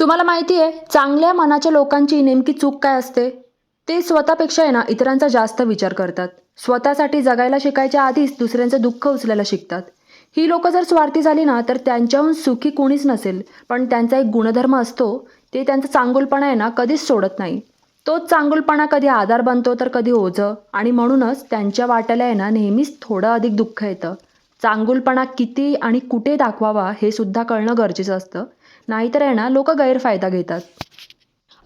तुम्हाला माहिती आहे चांगल्या मनाच्या लोकांची नेमकी चूक काय असते? ते स्वतःपेक्षा आहे ना इतरांचा जास्त विचार करतात. स्वतःसाठी जगायला शिकायच्या आधीच दुसऱ्यांचं दुःख उचलायला शिकतात. ही लोकं जर स्वार्थी झाली ना तर त्यांच्याहून सुखी कोणीच नसेल. पण त्यांचा एक गुणधर्म असतो ते त्यांचा चांगुलपणा आहे ना कधीच सोडत नाही. तोच चांगुलपणा कधी आधार बनतो तर कधी ओझं. आणि म्हणूनच त्यांच्या वाट्याला आहे ना नेहमीच थोडं अधिक दुःख येतं. चांगुलपणा किती आणि कुठे दाखवावा हे सुद्धा कळणं गरजेचं असतं. नाहीतर आहे ना लोक गैरफायदा घेतात.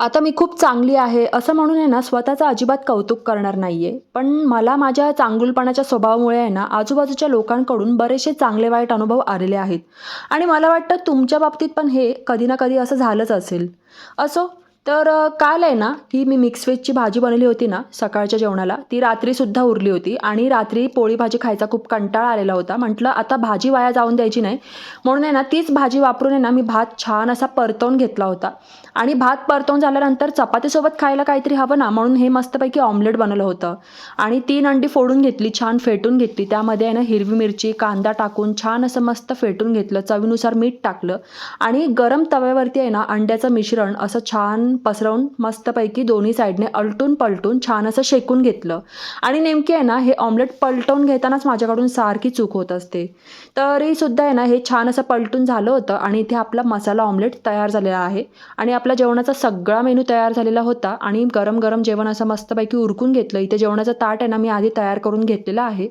आता मी खूप चांगली आहे असं म्हणून आहे ना स्वतःचं अजिबात कौतुक करणार नाही आहे पण मला माझ्या चांगुलपणाच्या स्वभावामुळे आहे ना आजूबाजूच्या लोकांकडून बरेचसे चांगले वाईट अनुभव आलेले आहेत. आणि मला वाटतं तुमच्या बाबतीत पण हे कधी ना कधी असं झालंच असेल. असो तर काल आहे ना ही मी मिक्स व्हेजची भाजी बनवली होती ना सकाळच्या जेवणाला ती रात्रीसुद्धा उरली होती आणि रात्री पोळी भाजी खायचा खूप कंटाळा आलेला होता. म्हटलं आता भाजी वाया जाऊन द्यायची नाही. म्हणून आहे ना तीच भाजी वापरून आहे ना मी भात छान असा परतवून घेतला होता. आणि भात परतवून झाल्यानंतर चपातीसोबत खायला काहीतरी हवं ना म्हणून हे मस्तपैकी ऑमलेट बनवलं होतं. आणि तीन अंडी फोडून घेतली छान फेटून घेतली. त्यामध्ये आहे ना हिरवी मिरची कांदा टाकून छान असं मस्त फेटून घेतलं चवीनुसार मीठ टाकलं. आणि गरम तव्यावरती आहे ना अंड्याचं मिश्रण असं छान पसरवून मस्तपैकी दोन्ही साईडने अलटून पलटून छान असं शेकून घेतलं. आणि नेमकी आहे ना हे ऑमलेट पलटवून घेतानाच माझ्याकडून सारखी चूक होत असते. तरी सुद्धा आहे ना हे छान असं पलटून झालं होतं आणि इथे आपला मसाला ऑमलेट तयार झालेला आहे. आणि आपला जेवणाचा सगळा मेनू तयार झालेला होता आणि गरम गरम जेवण असं मस्तपैकी उरकून घेतलं. इथे जेवणाचं ताट आहे ना मी आधी तयार करून घेतलेलं आहे.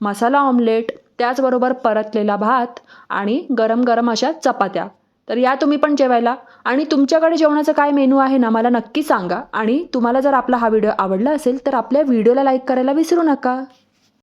मसाला ऑमलेट त्याचबरोबर परतलेला भात आणि गरम गरम अशा चपात्या. तर या तुम्ही पण जेवायला. आणि तुमच्याकडे जेवणाचं काय मेनू आहे ना मला नक्की सांगा. आणि तुम्हाला जर आपला हा व्हिडिओ आवडला असेल तर आपल्या व्हिडिओला लाईक करायला विसरू नका.